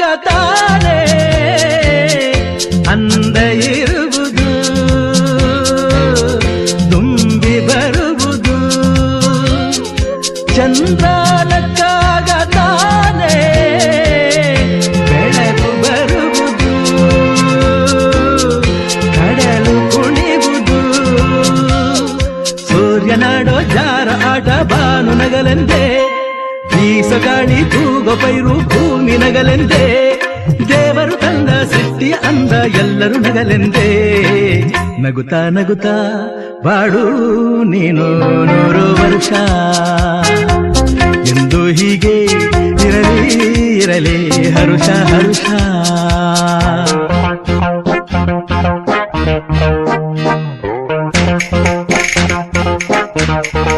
ஆகத்தானே அந்த இருபது தும்பி வருவது சந்திர ಬೀಸ ಗಾಳಿ ತೂಗ ಪೈರು ಭೂಮಿ ನಗಲೆಂದೇ, ದೇವರು ತಂದ ಸೃಷ್ಟಿಯ ಅಂದ ಎಲ್ಲರೂ ನಗಲೆಂದೇ. ನಗುತ್ತಾ ನಗುತ್ತಾ ಬಾಡು ನೀನು ನೂರು ವರ್ಷ. ಎಂದು ಹೀಗೆ ಇರಲಿ ಇರಲಿ ಹರುಷ ಹರುಷ. La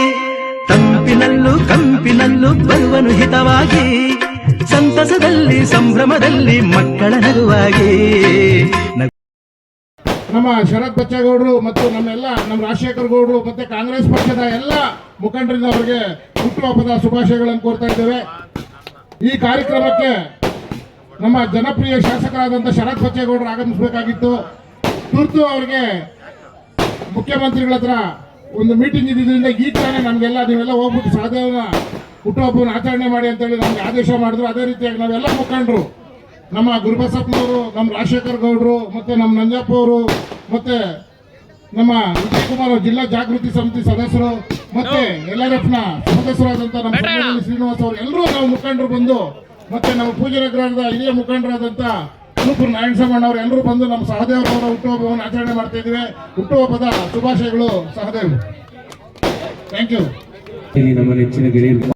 ಬರುವನು ಹಿತವಾಗಿ, ಸಂತಸದಲ್ಲಿ, ಸಂಭ್ರಮದಲ್ಲಿ, ಮಕ್ಕಳ ನಗುವಾಗಿ. ನಮ್ಮ ಶರತ್ ಬಚ್ಚೇಗೌಡರು ಮತ್ತು ನಮ್ಮೆಲ್ಲ, ನಮ್ಮ ರಾಜಶೇಖರ್ ಗೌಡರು ಮತ್ತೆ ಕಾಂಗ್ರೆಸ್ ಪಕ್ಷದ ಎಲ್ಲ ಮುಖಂಡರಿಂದ ಅವರಿಗೆ ಹುಟ್ಟುಹಬ್ಬದ ಶುಭಾಶಯಗಳನ್ನು ಕೋರ್ತಾ ಇದ್ದೇವೆ. ಈ ಕಾರ್ಯಕ್ರಮಕ್ಕೆ ನಮ್ಮ ಜನಪ್ರಿಯ ಶಾಸಕರಾದಂಥ ಶರತ್ ಬಚ್ಚೇಗೌಡರು ಆಗಮಿಸಬೇಕಾಗಿತ್ತು. ತುರ್ತು ಅವರಿಗೆ ಮುಖ್ಯಮಂತ್ರಿಗಳ ಒಂದು ಮೀಟಿಂಗ್ ಇದ್ದಿದ್ದರಿಂದ ಈ ತಾನೇ ನಮಗೆಲ್ಲ ನೀವೆಲ್ಲ ಹೋಗ್ಬಿಟ್ಟು ಸಹದೇವನ ಹುಟ್ಟುಹಬ್ಬವನ್ನು ಆಚರಣೆ ಮಾಡಿ ಅಂತೇಳಿ ನಮಗೆ ಆದೇಶ ಮಾಡಿದ್ರು. ಅದೇ ರೀತಿಯಾಗಿ ನಾವೆಲ್ಲ ಮುಖಂಡರು. ನಮ್ಮ ಗುರುಬಸಪ್ಪನವರು ನಮ್ಮ ರಾಜಶೇಖರ್ ಗೌಡರು ಮತ್ತೆ ನಮ್ಮ ನಂಜಪ್ಪ ಅವರು ಮತ್ತೆ ನಮ್ಮ ವಿಜಯ್ ಕುಮಾರ್ ಜಿಲ್ಲಾ ಜಾಗೃತಿ ಸಮಿತಿ ಸದಸ್ಯರು ಮತ್ತೆ ಎಲ್ ಆರ್ ಎಫ್ನ ಸದಸ್ಯರಾದಂತ ನಮ್ಮ ಶ್ರೀನಿವಾಸ ಅವರು ಎಲ್ಲರೂ ನಾವು ಮುಖಂಡರು ಬಂದು ಮತ್ತೆ ನಮ್ಮ ಪೂಜನಗರದ ಹಿರಿಯ ಮುಖಂಡರಾದಂತ ಅನುಪುರ್ ನಾರಾಯಣ ಸಾಮಣ್ಣ ಅವರು ಎಲ್ಲರೂ ಬಂದು ನಮ್ಮ ಸಹದೇವ್ ಅವರ ಹುಟ್ಟುಹಬ್ಬವನ್ನು ಆಚರಣೆ ಮಾಡ್ತಾ ಇದ್ದೀವಿ. ಹುಟ್ಟುಹಬ್ಬದ ಶುಭಾಶಯಗಳು ಸಹದೇವ್. ಥ್ಯಾಂಕ್ ಯು ಇಲ್ಲಿ ನಮ್ಮ ನೆಚ್ಚಿನ ಗೆಳೆಯರು